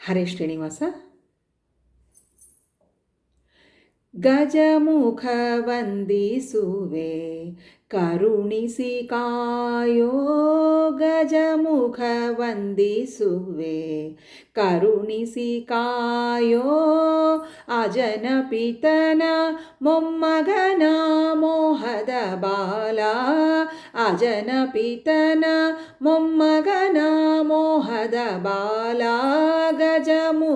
ಹರೇ ಶ್ರೀನಿವಾಸ ಗಜಮುಖ ವಂದಿಸುವೆ ಕರುಣಿಸಿ ಕಾಯೋ ಗಜಮುಖ ವಂದಿಸುವೆ ಕರುಣಿಸಿ ಕಾಯೋ ಅಜನ ಪಿತನ ಮೊಮ್ಮಗನ ಮೋಹದ ಬಾಲ. ಅಜನ ಪಿತನ ಮೊಮ್ಮಗನ ಮೋಹದ ಬಾಲ. ಗಜಮುಖ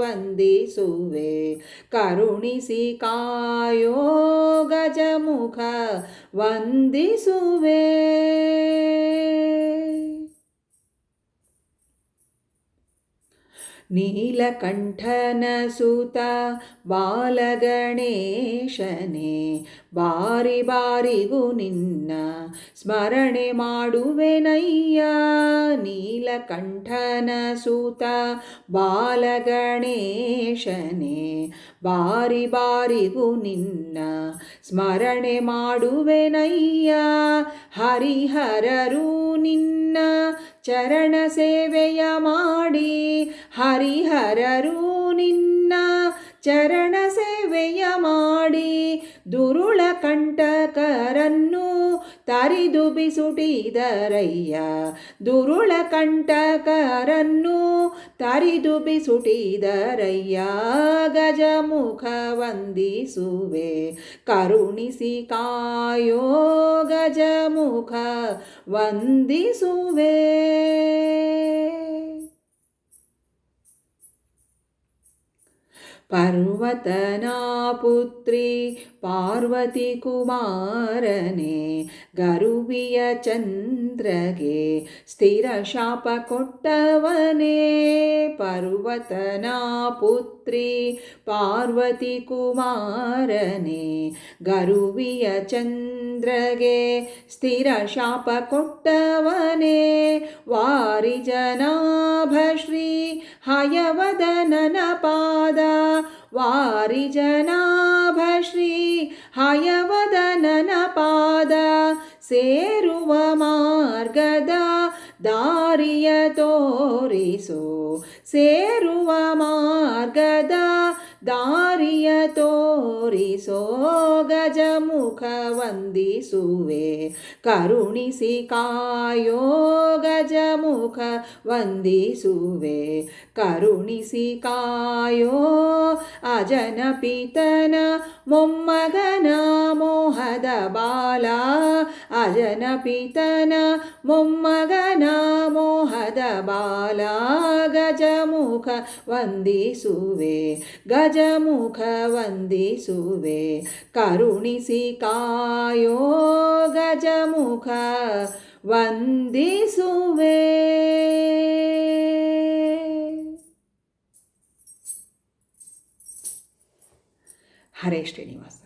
ವಂದಿಸುವೆ ಕರುಣಿಸಿ ಕಾಯೋ ಗಜಮುಖ ವಂದಿಸುವೆ. ನೀಲಕಂಠನ ಸುತ ಬಾಲಗಣೇಶನೇ, ಬಾರಿ ಬಾರಿಗೂ ನಿನ್ನ ಸ್ಮರಣೆ ಮಾಡುವೆನಯ್ಯ. ನೀಲಕಂಠನ ಸುತ ಬಾಲಗಣೇಶನೇ, ಬಾರಿ ಬಾರಿಗೂ ನಿನ್ನ ಸ್ಮರಣೆ ಮಾಡುವೆನಯ್ಯ. ಹರಿಹರರು ನಿನ್ನ ಚರಣ ಸೇವೆಯ ಮಾಡಿ ಹರಿಹರರು ನಿನ್ನ ಚರಣ ಸೇವೆಯ ಮಾಡಿ ದುರುಳ ಕಂಟಕರನ್ನು ತರಿದು ಬಿಸುಟಿದರಯ್ಯ. ದುರುಳ ಕಂಟಕರನ್ನು ತರಿದು ಬಿಸುಟಿದರಯ್ಯ. ಗಜಮುಖ ವಂದಿಸುವೆ. ಕರುಣಿಸಿ ಕಾಯೋ ಗಜಮುಖ ವಂದಿಸುವೆ. ಪರ್ವತನಾ ಪುತ್ರಿ ಪಾರ್ವತಿ ಕುಮಾರನೆ ಗರುವಿಯ ಚಂದ್ರಗೆ ಸ್ಥಿರ ಶಾಪ ಕೊಟ್ಟವನೇ ಪರ್ವತನಾ ಪುತ್ರಿ ಪಾರ್ವತಿ ಕುಮಾರನೆ ಗರುವಿಯ ಚಂದ್ರಗೆ ಸ್ಥಿರ ಶಾಪ ಕೊಟ್ಟವನೇ ವಾರಿ ಜನಾಭ ಶ್ರೀ ಹಯವದನನ ಪಾದ ವಾರಿ ಜನಾಭ ಶ್ರೀ ಹಯವದನನ ಪಾದ ಸೇರುವ ಮಾರ್ಗದ ದಾರಿಯ ತೋರಿಸೋ ಸೇರುವ ಮಾರ್ಗದ ದಾರಿಯ ತೋರಿಸೋ ಗಜಮುಖ ವಂದಿಸುವೆ. ಕರುಣಿಸಿ ಕಾಯೋ ಗಜಮುಖ ವಂದಿಸುವೆ. ಕರುಣಿಸಿ ಕಾಯೋ ಅಜನ ಪಿತನ ಮೊಮ್ಮಗನ ಮೋಹದ ಬಾಲ. ಅಜನ ಪಿತನ ಮೊಮ್ಮಗನ ಮೋಹದ ಬಾಲ. ಗಜಮುಖ ವಂದಿಸುವೆ ಗಜಮುಖ ವಂದಿಸುವೆ. ಕರುಣಿಸಿ ಕಾಯೋ ಗಜಮುಖ ವಂದಿಸುವೆ. ಹರೇ ಶ್ರೀನಿವಾಸ.